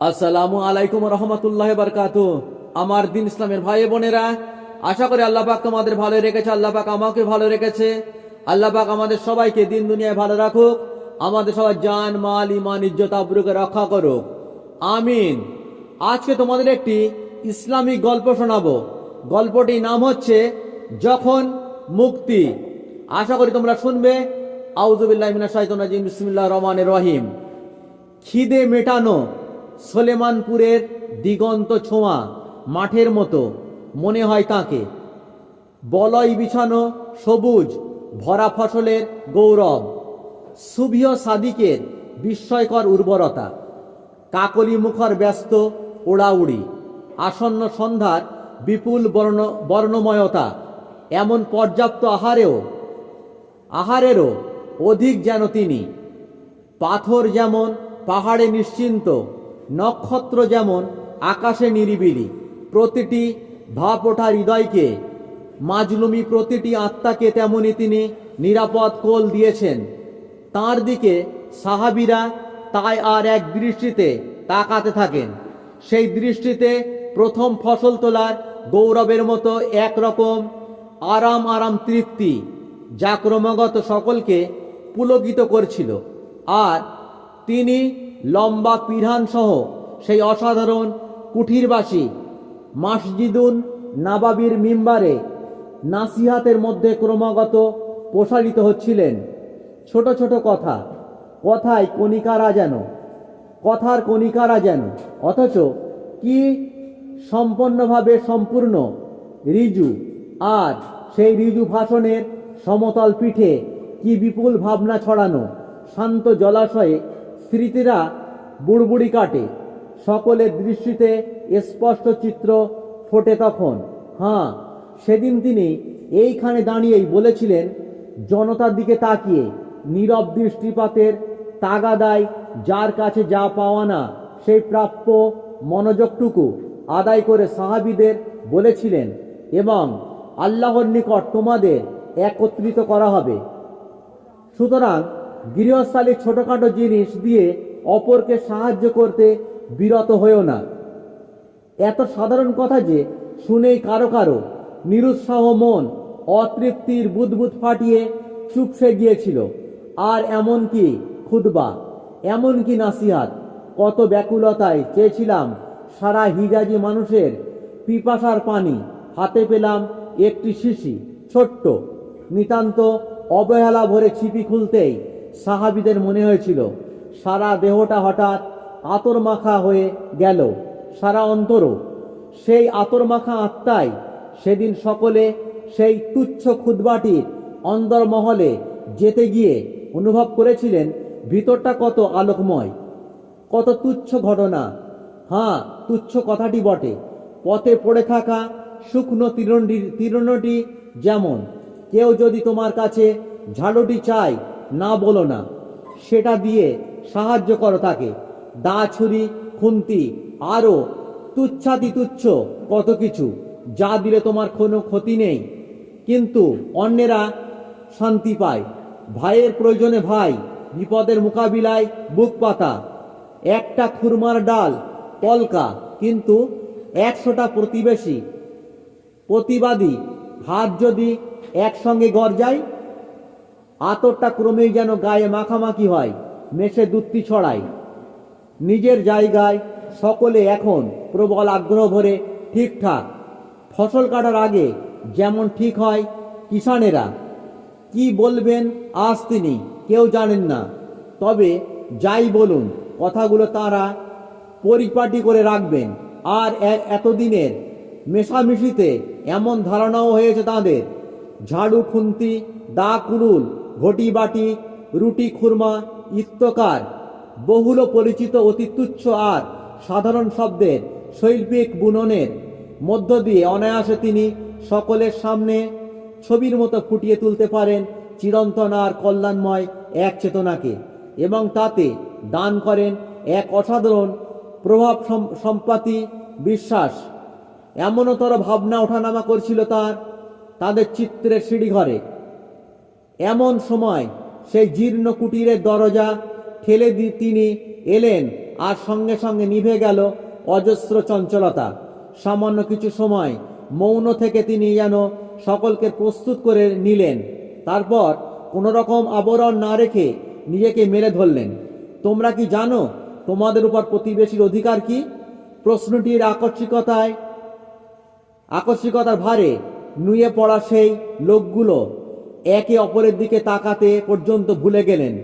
আসসালামু আলাইকুম রহমতুল্লাহ বারকাত আমার দিন ইসলামের ভাই বোনেরা, আশা করি আল্লাহ পাক তোমাদের ভালো রেখেছে, আল্লাহ পাক আমাকে ভালো রেখেছে। আল্লাহ পাক আমাদের সবাইকে দিন দুনিয়ায় ভালো রাখুক, আমাদের সবাই জান, মাল ইমান ইজ্জত, আবরুকে রক্ষা করুক। আমিন। আজকে তোমাদের একটি ইসলামিক গল্প শোনাবো। গল্পটির নাম হচ্ছে যখন মুক্তি। আশা করি তোমরা শুনবে। আউজুবিল্লাহ রহমানির রহিম। খিদে মেটানো। সোলেমানপুরের দিগন্ত ছোঁয়া মাঠের মতো, মনে হয় তাকে। বলয় বিছানো সবুজ, ভরা ফসলের গৌরব। সুভিয় সাদিকের বিস্ময়কর উর্বরতা। কাকলি মুখর ব্যস্ত ওড়াউড়ি। আসন্ন সন্ধ্যার বিপুল বর্ণ, বর্ণময়তা। এমন পর্যাপ্ত আহারেও, আহারেরও অধিক যেন তিনি। পাথর যেমন পাহাড়ে নিশ্চিন্ত নক্ষত্র যেমন আকাশে নিরিবিলি, প্রতিটি ভাব ওঠা হৃদয়কে, মাজলুমি প্রতিটি আত্মাকে তেমনি তিনি নিরাপদ কোল দিয়েছেন। তার দিকে সাহাবিরা তাই আর এক দৃষ্টিতে তাকাতে থাকেন। সেই দৃষ্টিতে প্রথম ফসল তোলার গৌরবের মতো একরকম আরাম আরাম তৃপ্তি যা ক্রমাগত সকলকে পুলকিত করছিল। আর তিনি লম্বা পিঢ়ান সহ সেই অসাধারণ কুঠিরবাসী মাসজিদুন নাবাবির মিম্বারে নাসিহাতের মধ্যে ক্রমাগত প্রসারিত হচ্ছিলেন। ছোট ছোট কথা, কথায় কণিকারা যেন, কথার কণিকারা যেন, অথচ কি সম্পন্নভাবে সম্পূর্ণ রিজু, আর সেই রিজু ভাষণের সমতল পিঠে কি বিপুল ভাবনা ছড়ানো, শান্ত জলাশয়ে স্মৃতিরা বুড়বুড়ি কাটে। সকলের দৃষ্টিতে স্পষ্ট চিত্র ফোটে তখন। হ্যাঁ সেদিন তিনি এইখানে দাঁড়িয়েই বলেছিলেন, জনতার দিকে তাকিয়ে নীরব দৃষ্টিপাতের তাগাদায় যার কাছে যা পাওয়া না, সেই প্রাপ্য মনোযোগটুকু আদায় করে সাহাবিদের বলেছিলেন এবং আল্লাহর নিকট তোমাদের একত্রিত করা হবে। সুতরাং গৃহস্থালীর ছোটখাটো জিনিস দিয়ে অপরকে সাহায্য করতে বিরত হয়েও না। এত সাধারণ কথা যে শুনেই কারও কারও নিরুৎসাহ মন অতৃপ্তির বুদবুদ ফাটিয়ে চুপসে গিয়েছিল। আর এমনকি খুদবা এমনকি নাসিহাত, কত ব্যাকুলতায় চেয়েছিলাম সারা হিজাজি মানুষের পিপাসার পানি, হাতে পেলাম একটি শিশি, ছোট্ট, নিতান্ত অবহেলা ভরে ছিপি খুলতেই সাহাবিদের মনে হয়েছিল, সারা দেহটা হঠাৎ আতর মাখা হয়ে গেল, সারা অন্তরও। সেই আতর মাখা আত্মাই সেদিন সকলে সেই তুচ্ছ ক্ষুদবাটির অন্দরমহলে যেতে গিয়ে অনুভব করেছিলেন, ভিতরটা কত আলোকময়, কত তুচ্ছ ঘটনা। হ্যাঁ তুচ্ছ কথাটি বটে, পথে পড়ে থাকা শুকনো তীরণটি তীরণটি যেমন, কেউ যদি তোমার কাছে ঝাড়ুটি চায় না বলো না। সেটা দিয়ে সাহায্য করো তাকে। দা, ছুরি, খুন্তি আরও তুচ্ছাতি তুচ্ছ, কত কিছু। যা দিলে তোমার কোনো ক্ষতি নেই। কিন্তু অন্যেরা শান্তি পায়। ভাইয়ের প্রয়োজনে ভাই, বিপদের মোকাবিলায় বুক পাতা। একটা খুরমার ডাল, পলকা, কিন্তু একশোটা প্রতিবেশী। প্রতিবাদী। হাত যদি একসঙ্গে গর্জায় আতরটা ক্রমেই যেন গায়ে মাখামাখি হয়, মেশে দুত্তি ছড়ায়। নিজের জায়গায় সকলে এখন প্রবল আগ্রহ ভরে ঠিকঠাক। ফসল কাটার আগে যেমন ঠিক হয় কিষানেরা কি বলবেন আজ তিনি, কেউ জানেন না। তবে যাই বলুন, কথাগুলো তারা পরিপাটি করে রাখবেন। আর এতদিনের মেশামেশিতে এমন ধারণাও হয়েছে তাদের। ঝাড়ু, খুন্তি দা কুড়ুল ঘটি বাটি রুটি, খুরমা ইত্যকার বহুল পরিচিত অতি তুচ্ছ আর সাধারণ শব্দের, শৈল্পিক বুননের মধ্য দিয়ে অনায়াসে তিনি সকলের সামনে ছবির মতো ফুটিয়ে তুলতে পারেন চিরন্তন আর কল্যাণময় এক চেতনাকে এবং তাতে দান করেন এক অসাধারণ প্রভাব সম- সম্পাতি বিশ্বাস। এমনতর ভাবনা ওঠানামা করছিল তার, তাদের চিত্রের সিঁড়িঘরে। এমন সময় সেই জীর্ণ কুটিরের দরজা ঠেলে দিয়ে তিনি এলেন আর সঙ্গে সঙ্গে নিভে গেল অজস্র চঞ্চলতা। সামান্য কিছু সময় মৌন থেকে তিনি যেন সকলকে প্রস্তুত করে নিলেন। তারপর কোনো রকম আবরণ না রেখে নিজেকে মেরে ধরলেন। তোমরা কি জানো তোমাদের উপর প্রতিবেশীর অধিকার কি? প্রশ্নটির আকস্মিকতায়, আকস্মিকতার ভারে নুয়ে পড়া সেই লোকগুলো একে অপরের দিকে তাকাতে পর্যন্ত ভুলে গেলেন।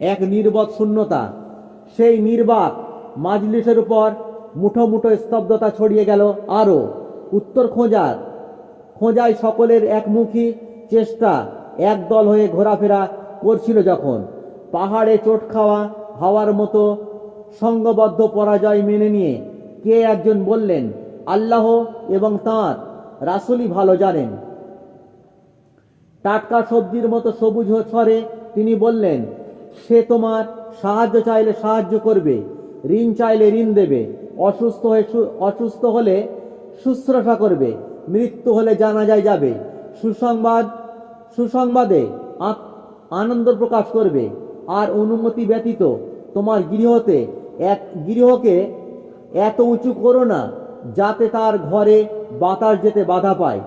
এক নির্বত শূন্যতা। সেই নির্বাক মাজলিসের উপর মুঠো মুঠো স্তব্ধতা ছড়িয়ে গেল আরও। উত্তর খোঁজার। খোঁজায় সকলের একমুখী চেষ্টা একদল হয়ে ঘোরাফেরা করছিল যখন। পাহাড়ে চোট খাওয়া হওয়ার মতো সঙ্গবদ্ধ পরাজয় মেনে নিয়ে কে একজন বললেন, আল্লাহ এবং তাঁর রাসুলই ভালো জানেন। টাটকা সবজির মতো সবুজ ছড়ে তিনি বললেন, সে তোমার সাহায্য চাইলে সাহায্য করবে, ঋণ চাইলে ঋণ দেবে, অসুস্থ হয়ে অসুস্থ হলে শুশ্রূষা করবে, মৃত্যু হলে জানা যায় যাবে, সুসংবাদ, সুসংবাদে আনন্দ প্রকাশ করবে, আর অনুমতি ব্যতীত তোমার গৃহতে এক, গৃহকে এত উঁচু করো না, যাতে তার ঘরে বাতাস যেতে বাধা পায়।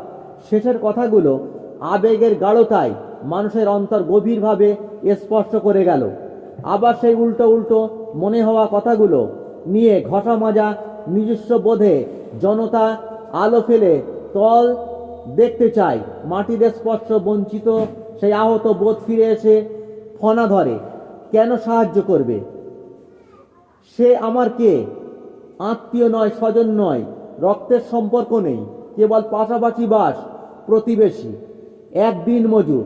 শেষের কথাগুলো আবেগের গাঢ়তায় মানুষের অন্তর গভীরভাবে স্পষ্ট করে গেল। আবার সেই উল্টো উল্টো মনে হওয়া কথাগুলো নিয়ে ঘষা মাজা নিজস্ব বোধে জনতা আলো ফেলে তল দেখতে চায়। মাটির স্পর্শ বঞ্চিত সেই আহত বোধ ফিরে এসে ফনা ধরে, কেন সাহায্য করবে? সে আমার কে? আত্মীয় নয়, স্বজন নয়, রক্তের সম্পর্ক নেই, কেবল পাশাপাশি বাস, প্রতিবেশী। একদিন মজুর,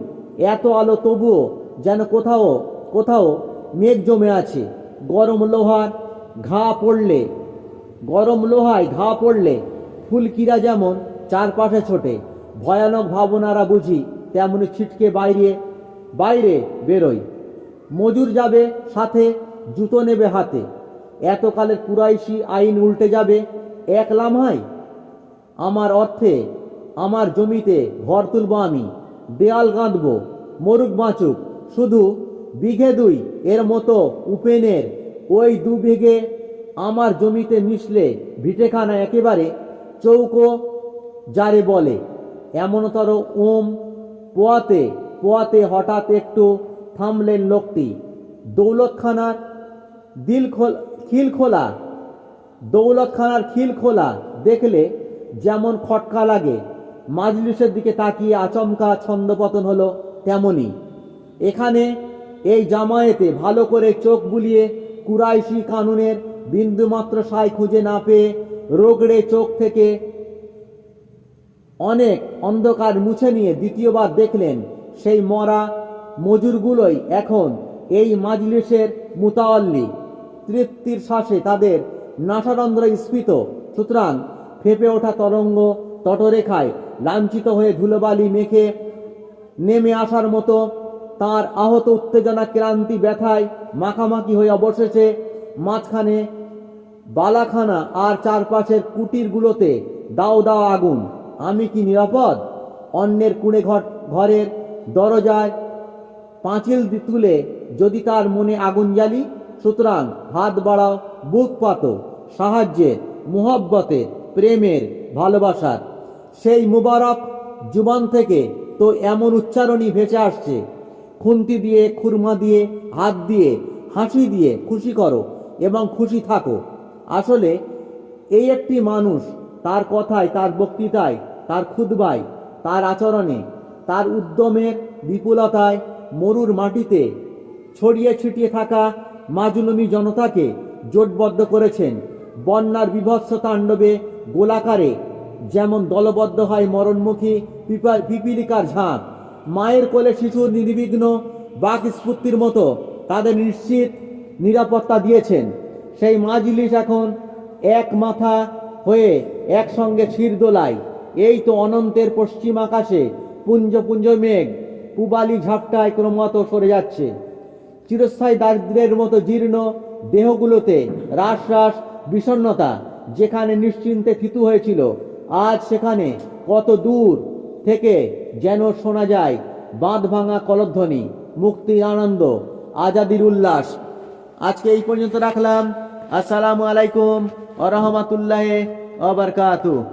এত আলো তবুও যেন কোথাও কোথাও মেঘ জমে আছে। গরম লোহার ঘা পড়লে, গরম লোহায় ঘা পড়লে ফুলকিরা যেমন চারপাশে ছোটে, ভয়ানক ভাবনারা বুঝি তেমনি ছিটকে বাইরে বাইরে বেরোয়। মজুর যাবে সাথে, জুতো নেবে হাতে। এতকালের কুরাইশি আইন উল্টে যাবে এক লামহাই আমার অর্থে আমার জমিতে ঘর তুলব আমি, দেয়াল গাঁথব মরুক বাঁচুক, শুধু বিঘে দুই এর মতো উপেনের ওই দু বিঘে আমার জমিতে মিশলে ভিটেখানা একেবারে চৌকো যারে বলে। এমনতর ওম, পোয়াতে পোয়াতে হঠাৎ একটু থামলেন লোকটি। দৌলতখানার দিল খোল খিল। দৌলতখানার খিল খোলা দেখলে যেমন খটকা লাগে। মাজলিসের দিকে তাকিয়ে আচমকা ছন্দপতন হলো তেমনি। এখানে এই জামায়েতে ভালো করে চোখ বুলিয়ে কুরাইশি কানুনের বিন্দুমাত্র সাই খুঁজে না পেয়ে রোগড়ে চোখ থেকে অনেক অন্ধকার মুছে নিয়ে দ্বিতীয়বার দেখলেন সেই মরা মজুরগুলোই এখন এই মাজলিসের মুতাল্লি তৃপ্তির শ্বাসে তাদের নাসারন্ধ্র স্ফীত সুতরাং ফেপে ওঠা তরঙ্গ তটরেখায় লাঞ্ছিত হয়ে ধুলোবালি মেখে নেমে আসার মতো তার আহত উত্তেজনা, ক্লান্তি, ব্যথায় মাখামাখি হয়ে অবশেষে মাঝখানে বালাখানা আর চারপাশের কুটিরগুলোতে দাও দাও আগুন। আমি কি নিরাপদ? অন্যের কুড়ে ঘর, ঘরের দরজায় পাঁচিল তুলে যদি তার মনে আগুন জ্বালি, সুতরাং হাত বাড়াও, বুক পাতো। সাহায্যের মুহব্বতের প্রেমের ভালোবাসার সেই মুবারক জুবান থেকে তো এমন উচ্চারণই ভেসে আসছে। খুন্তি দিয়ে, খুরমা দিয়ে, হাত দিয়ে, হাসি দিয়ে খুশি করো এবং খুশি থাকো। আসলে এই একটি মানুষ তার কথায়, তার বক্তৃতায়, তার খুদবায় তার আচরণে, তার উদ্যমের বিপুলতায় মরুর মাটিতে ছড়িয়ে ছিটিয়ে থাকা মাজলুমি জনতাকে জোটবদ্ধ করেছেন। বন্যার বিভৎস তাণ্ডবে গোলাকারে যেমন দলবদ্ধ হয় মরণমুখী পিপা- পিপিলিকার ঝাঁক। মায়ের কোলে শিশুর নির্বিঘ্ন বাক স্ফূর্তির মতো, তাদের নিশ্চিত নিরাপত্তা দিয়েছেন। সেই মাজলিস এখন এক মাথা হয়ে একসঙ্গে শির দোলায়। এই তো অনন্তের পশ্চিম আকাশে পুঞ্জ পুঞ্জ মেঘ, পুবালি ঝাপটায় ক্রমাগত সরে যাচ্ছে। চিরস্থায়ী দারিদ্র্যের মতো জীর্ণ দেহগুলোতে রাস রাস বিষণ্ণতা, যেখানে নিশ্চিন্তে থিতু হয়েছিল। আজ সেখানে কত দূর থেকে যেন শোনা যায় বাঁধ ভাঙা কলধ্বনি, মুক্তির আনন্দ, আজাদির উল্লাস। আজকে এই পর্যন্ত রাখলাম। আসসালামু আলাইকুম আ আবরকাতু